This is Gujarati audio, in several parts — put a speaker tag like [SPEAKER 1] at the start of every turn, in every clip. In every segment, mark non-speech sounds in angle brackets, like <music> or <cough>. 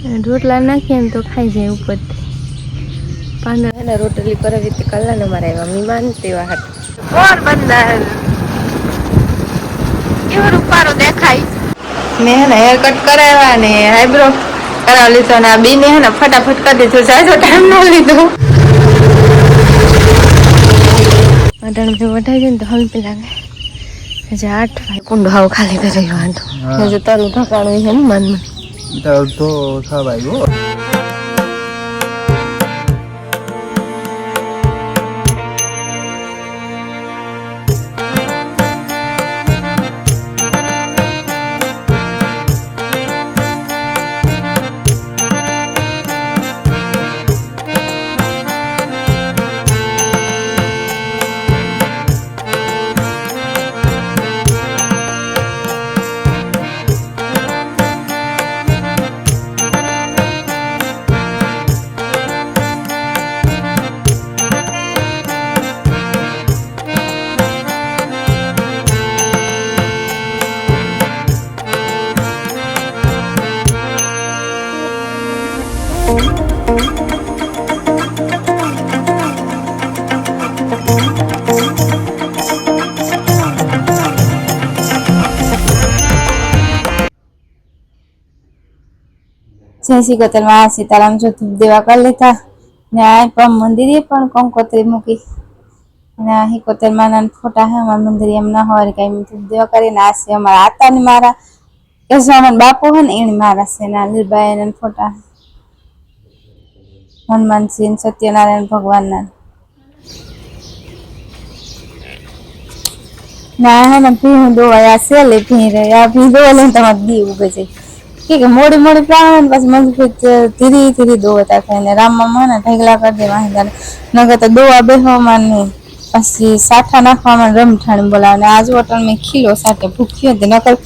[SPEAKER 1] રોટલા નાખીએ ને તો ખાઈ જાય ઉપરથી. પાંદડા. એને રોટલી કરાવી તે કલાને મારે એવા મહેમાન તેવા હતા. પોરબંદર કેવો રૂપારો દેખાય? મેં હે ને હેર કટ કરાવ્યા ને આઈબ્રો કરાવી લીધો ને આ બીને હે ને ફટાફટ કરી દીધું. જાજો ટાઈમ ન લીધો. અઢાણથી વઢાઈ જાય ને તો હલપી લાગે હજી આઠ વાગે. કુંડો હાવ ખાલી કરી વાંધો હજી તારું ઢકાણું છે મન મનમાં.
[SPEAKER 2] તો થવા આવ્યો
[SPEAKER 3] જય શ્રી કતરમાં સીતારામ જો દેવા કરી લેતા. ને આ પણ મંદિરે પણ કંકોત્રી મૂકી. અને આ હિકોતેર માના ફોટા હે, અમારા મંદિરે એમ ના હોય કઈ ધૂપ દેવા કરીને આ છે અમારા આતા ને મારા કેશવામન બાપુ હે ને એને મારા છે, ના લીલબાઈ ના ફોટા હનુમાનસિંહ સત્યનારાયણ ભગવાનના. ના હે ને ભીં દોવાય સેલે ભીં રહ્યા ભીં દોવા તમારે દી ઉગે છે. કે મોડી મોડી પ્રાણ, પછી મજબૂત ધીરે ધીરે દોવતા થાય ને રામમાં ને ઢગલા કરી દેવા નગર તો દોવા બેહવામાં ને પછી સાઠા નાખવામાં રમઠાણ બોલાવે આજ હોટલ મેં ખીલો સાથે ભૂખ્યો હતી. નકર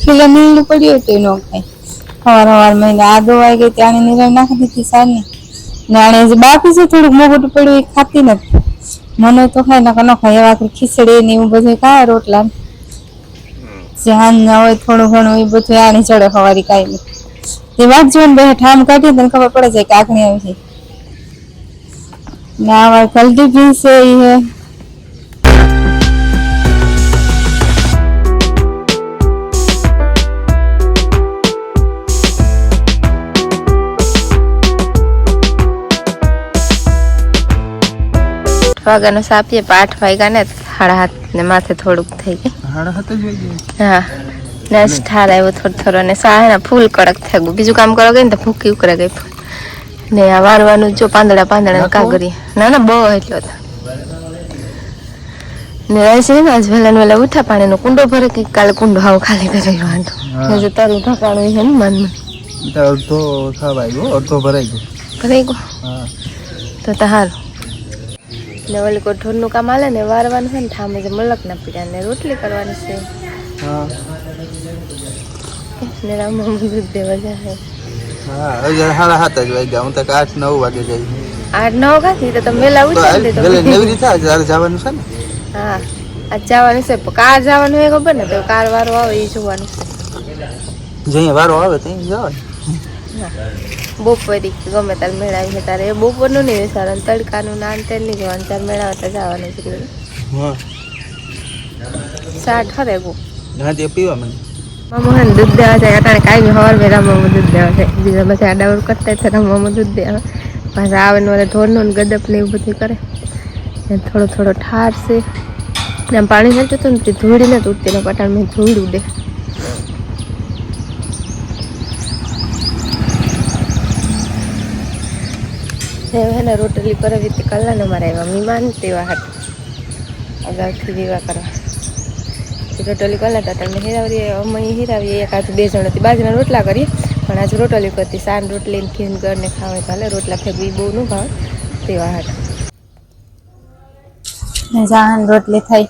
[SPEAKER 3] ખીલો નીલું પડ્યું હતું ન ખાય સવાર સવાર મહિને આ દોવાઈ ગઈ ત્યાં નિરાય નાખી દીધી સારી ને જે બાકી છે થોડુંક મોગું પડ્યું એ ખાતી નથી. મને તો ખાય, નકર ન ખાય. એવા કોઈ ખીચડી ને એવું બધું ખાય રોટલા જ્યાં ના હોય, થોડું ઘણું એ બધું આની ચડે સવારી કાંઈ નહીં તે વાંચજો ને બે ઠામ કાઢીએ તને ખબર પડે છે કે આખણી આવી છે. ના આવા કલ્ટી ભી છે હે
[SPEAKER 1] વાગ્યાનો સાપીએ પણ આઠ વાગ્યા ને સાડા હાથ ને માથે થોડુંક થઈ ગયું. હા. ને ઠાર આવ્યો થોડો થોડો ને સા હે ફૂલ કડક થઈ ગયું. બીજું કામ કરવા ગઈ ને તો ભૂકી ઉકળે ગઈ ફૂલ. ને આ વારવાનું જો પાંદડા પાંદડા કાગરી ના ના બહુ એટલો હતો. ને રહેશે ને આજ વહેલા વહેલા ઉઠા પાણીનો કુંડો ભરે કે કાલે કુંડો હાવ ખાલી કરી વાંધો. હજુ તારું ઢકાણું છે ને મન
[SPEAKER 2] મને અડધો થવા આવ્યો અડધો ભરાઈ ગયો.
[SPEAKER 1] ભરાઈ ગયો? તો તો હારું. ને ઓલી કોઈ ઢોરનું કામ હાલે ને વારવાનું છે ને ઠામે જે મલક ના પીડા ને રોટલી કરવાની છે.
[SPEAKER 2] હા.
[SPEAKER 1] ને મમ્મી દૂધ દેવા જાય
[SPEAKER 2] સાડા સાત જ વાગ્યા. હું તો આઠ નવ વાગે જઈ
[SPEAKER 1] આઠ નવ કાથી તો તમે વહેલા ઉઠી
[SPEAKER 2] જવાનું છે ને.
[SPEAKER 1] હા આજ જવાનું છે. કાર જવાનું હોય ખબર ને તો કાર વારો આવે એ જોવાનું. છે
[SPEAKER 2] વારો આવે ત્યાં જવાય
[SPEAKER 1] બપોરી ગમે ત્યારે મેળાવી છે તારે એ બપોરનું નહીં વિચારવાનું તડકાનું નાન તેલ નહીં જવાનું તારે મેળાવતા જવાનું
[SPEAKER 2] છે
[SPEAKER 1] સાઠ ખરે બહુ
[SPEAKER 2] ના તે પીવા મને.
[SPEAKER 1] મામા દૂધ દેવા છે અટાણે કાંઈ હવાર વેરા મામા દૂધ દેવા છે બીજા પછી આડાવર કરતા છે મામા દૂધ દેવા. પાછા આવે ને ધોરનું ઢોરનું ને ગદપ ને એવું બધું કરે. ને થોડો થોડો ઠાર છે. ને પાણી નથી હતું ને તે ધૂળી નથી ઉડતી ને પટાણ મેં ધૂળ ઉડે. હે ને, રોટલી કરાવી તે કલાને મારે આવ્યા. મહેમાન તેવા હતા અગાઉથી દેવા કરવા. રોટલી કલા હતા તમે હીરાવરી અમે હીરાવીએ, એક હાથ બે જણ હતી. બાજુના રોટલા કરીએ પણ આજે રોટલી કરતી. સાન રોટલી ખીન કરીને ખાવે હાલે, રોટલા ફેંકવી બહુ ન ભાવે. તેવા હતા
[SPEAKER 3] સાન રોટલી થઈ.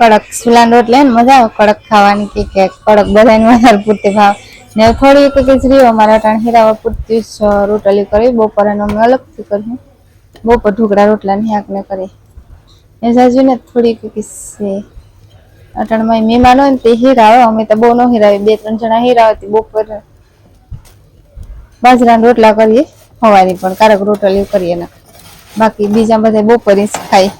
[SPEAKER 3] કડક સુલાન રોટલી મજા આવે. કડક ખાવાની કે કડક બધાને વધારે પૂરતી ભાવ. ને થોડી એક ખીચડી અમારે અટાણ હીરાવા પૂરતી જ રોટલી કરી. બપોરે અમે અલગથી કરી બપોર ઢોકળા, રોટલા ને આંકને કરી. એ સાજુ ને થોડી એક છે. અટાણમાં મહેમાન હોય ને તે હીરાવે અમે તો બહુ ન હીરાવે. બે, ત્રણ જણા હીરાવે તે બપોર બાજરાના રોટલા કરીએ. સવારે પણ કારક રોટલી કરીએ ના બાકી બીજા બધા બપોરે જ ખાય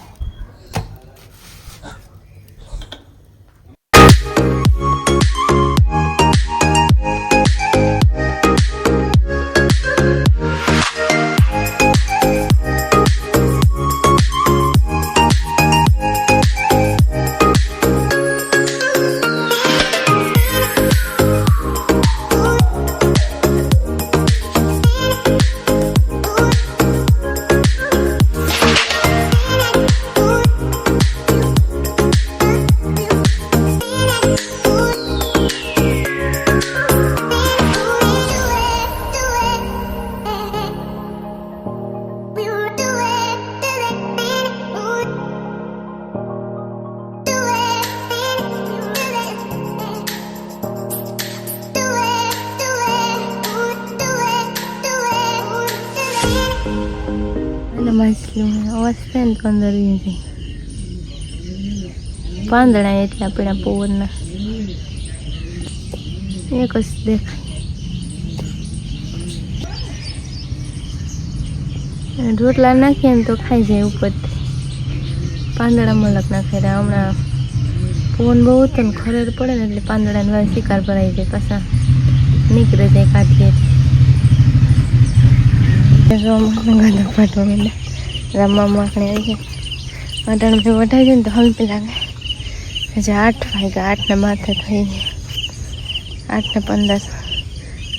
[SPEAKER 1] માછલી થાય ને પંદર અંદર પાંદડા એટલે આપણા પવનના એક જ દેખાય. રોટલા નાખીએ ને તો ખાઈ જાય ઉપરથી પાંદડા મલક નાખે હમણાં પવન બહુ હતો ને ખરેર પડે ને એટલે પાંદડાનો શિકાર ભરાઈ જાય, પાછા નીકળે જાય કાઢીએ ગાંધા ફાટવા માંડે. રમવા માખણી આવી ગઈ. અટાણ ભાઈ વઢાઈ જાય ને તો હલપી લાગે. હજી આઠ વાગ્યા, આઠને માથે થઈ ગયા. આઠને પંદર.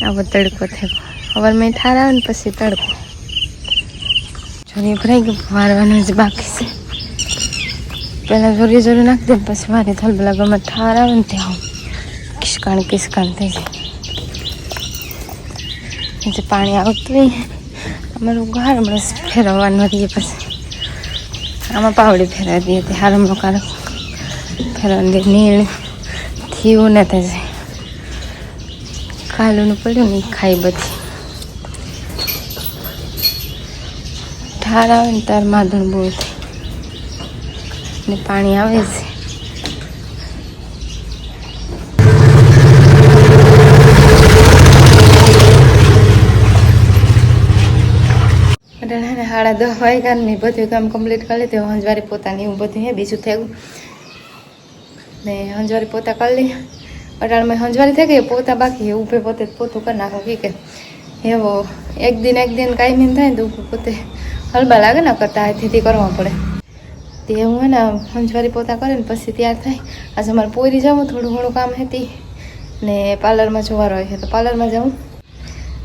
[SPEAKER 1] આવો તડકો થયો. ખબર મેં ઠાર આવે ને પછી તડકો. જોરી ભરાઈ ગયું, વારવાનું જ બાકી છે. પહેલાં જોરી જોરી નાખી દે પછી વારે થલ પેલા ગમે ઠાર આવે ને ત્યાં કિસકાણ કિસકાણ થઈ જાય. પાણી આવતું હોય અમારું ઘર હમણાં ફેરવવાનું રહીએ પછી. આમાં પાવડી ફેરવી દઈએ તે હારમનો કારક ફેરવવાનું દે નીણ થયું ને જાય કાલુનું પડ્યું ને ખાઈ બધી. ઠાર આવે ને તાર માધણ બહુ ને પાણી આવે છે અઢારે સાડા દસ વાગ્યા ને બધું કામ કમ્પ્લીટ કરી લીધું. હંજવારી પોતાની એવું બધું હે, બીજું થયું. ને હંજવારી પોતા કરી લઈ. અટાણમાં હંજવારી થઈ ગઈ પોતા બાકી ઊભે પોતે પોતું કરી નાખું. કી એવો એક દિન એક દિન કાંઈ નહીં થાય ને તો પોતે હલબા લાગે ને કરતા હાથીથી કરવા પડે. તે હું હે ને હંજવારી પોતા કરે ને પછી તૈયાર થાય. આજે મારે પોરી જાઉં થોડું ઘણું કામ હતી. ને પાર્લરમાં જોવા હોય છે, તો પાર્લરમાં જાઉં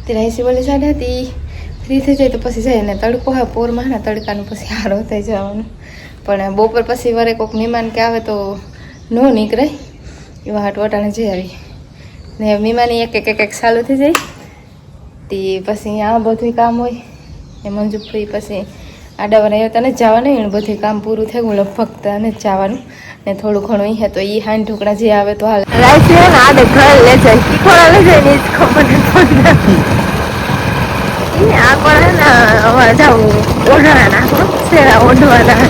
[SPEAKER 1] તે રાઈસી બોલી સાડી હતી. ફ્રી થઈ જાય તો પછી જાય, ને તડકો હોય, પોરમાં ને, તડકાનું પછી <laughs> હારો થઈ જવાનું. પણ બપોર પછી વરે કોઈક મહેમાન કે આવે તો ન નીકળે. એવા હાટ વટાણે જઈ આવી. ને મહેમાની એક એક એક એક ચાલુ થઈ જાય. તે પછી આ બધું કામ હોય. એ મંજુ ફ્રી પછી આડા આવ્યો તને જવાનું હોય ને બધું કામ પૂરું થઈ ગયું, લગભગ તને જ જવાનું. ને થોડું ઘણું અહીંયા તો એ હાંડ ઢોકળા જે આવે તો હાલ. રાઈ છે ને આડે ઘર લે જાય. શીખવાડા લે જાય? ખબર નથી આ પણ હે ને હવે જાઉં ઓઢણા નાખો સેરા ઓઢવાના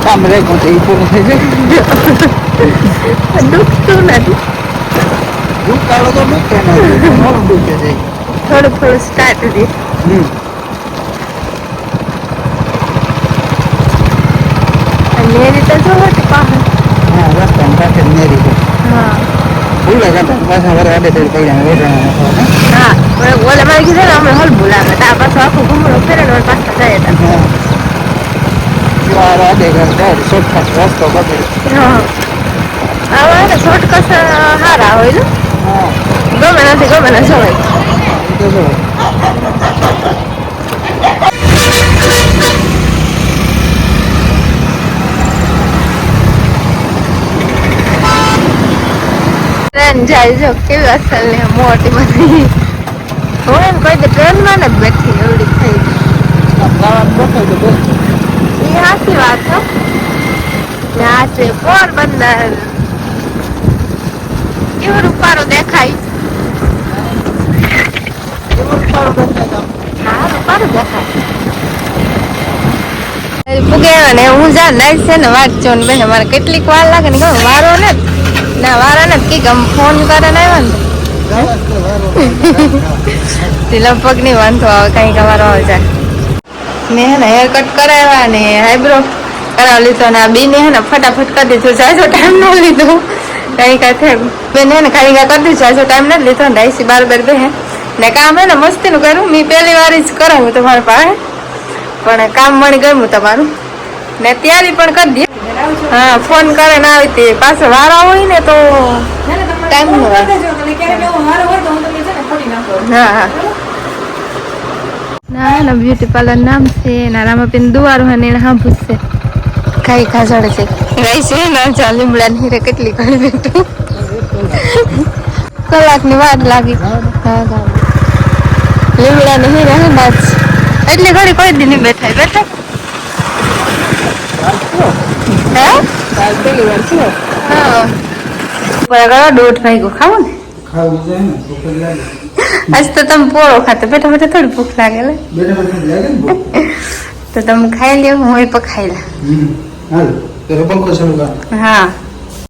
[SPEAKER 2] કામ રેખું તો એ પૂરું થઈ જાય
[SPEAKER 1] દુખતું નથી
[SPEAKER 2] દુકાળો તો દુખે ને મોડું દુખે છે
[SPEAKER 1] થોડું થોડું સ્ટાર્ટ દે
[SPEAKER 2] હમ
[SPEAKER 1] મેરી તો જો હતી પાહે
[SPEAKER 2] હા રસ્તાની પાસે જ નેરી છે
[SPEAKER 1] હા
[SPEAKER 2] ભૂલે પાછા વરે આડે.
[SPEAKER 1] હા. ઓલે ઓલે મારે કીધું ને અમે હલબું લાગે તો આ પાછો આખો ઘૂમરો ફેરે ને પાછા જાય હતા.
[SPEAKER 2] ચાર આડે જાય શોર્ટકટ રસ્તો પકડી
[SPEAKER 1] હા. આવા ને શોર્ટકટ સારા હોય ને. ગમે નથી ગમે ને જવાય
[SPEAKER 2] એ તો જો
[SPEAKER 1] ટ્રેન ને મોટી હું એમ ટ્રેનમાં જ બેઠી એવડી થઈ. એ સાચી વાત ને આ કેવું રૂપારું દેખાય? હા રૂપારું દેખાય. ને હું જા નાઈટ છે ને છો ને મારે કેટલીક વાર લાગે ને કહું વારો ને. ના, વારા ને કી ફોન કરે ને તે લગભગ નહીં વાંધો આવે, કંઈક અમારો આવે જાય. મેં હે ને હેર કટ કરાવ્યા ને આઈબ્રો કરાવી લીધો ને આ બીને હે ને ફટાફટ કરી દીધું જાજો ટાઈમ ન લીધો. કઈ કાંઈ બેને બેન હે ને ખાલી કરી દીધું જાજો ટાઈમ નથી લીધો ને આઈસી બાર બાર બે ને કામ હે ને મસ્તીનું કર્યું મેં પહેલી વાર જ કરાવ્યું તમારા પાસે. પણ કામ મળી ગયું તમારું. ને તૈયારી પણ કરી દે. હા ફોન કરે ને આવી તે પાસે વારા હોય ને તો ટાઈમ ન હોય હા હા. ના ના બ્યુટી પાર્લર નામ છે. ના રામાબેન દુવારું અને એને સાંભળું છે કાંઈ ખાસડ છે. રહી છે ના ચાલ લીમડા ની રે કેટલી ઘણી બેઠું કલાકની વાર લાગી. હા હા લીમડા ની હીરે હે નાચ એટલે ઘડી કોઈ દી નહીં બેઠા બેઠા હે
[SPEAKER 2] કાલ પહેલી વાર છે
[SPEAKER 1] હા બરાબર દોઢ વાગ્યો ખાવો ને. આજ તો તમે પોળો ખાતો બેઠા બેઠા થોડી ભૂખ લાગે તો તમે ખાઈ લ્યો હું એ પણ ખાઈ લે હા.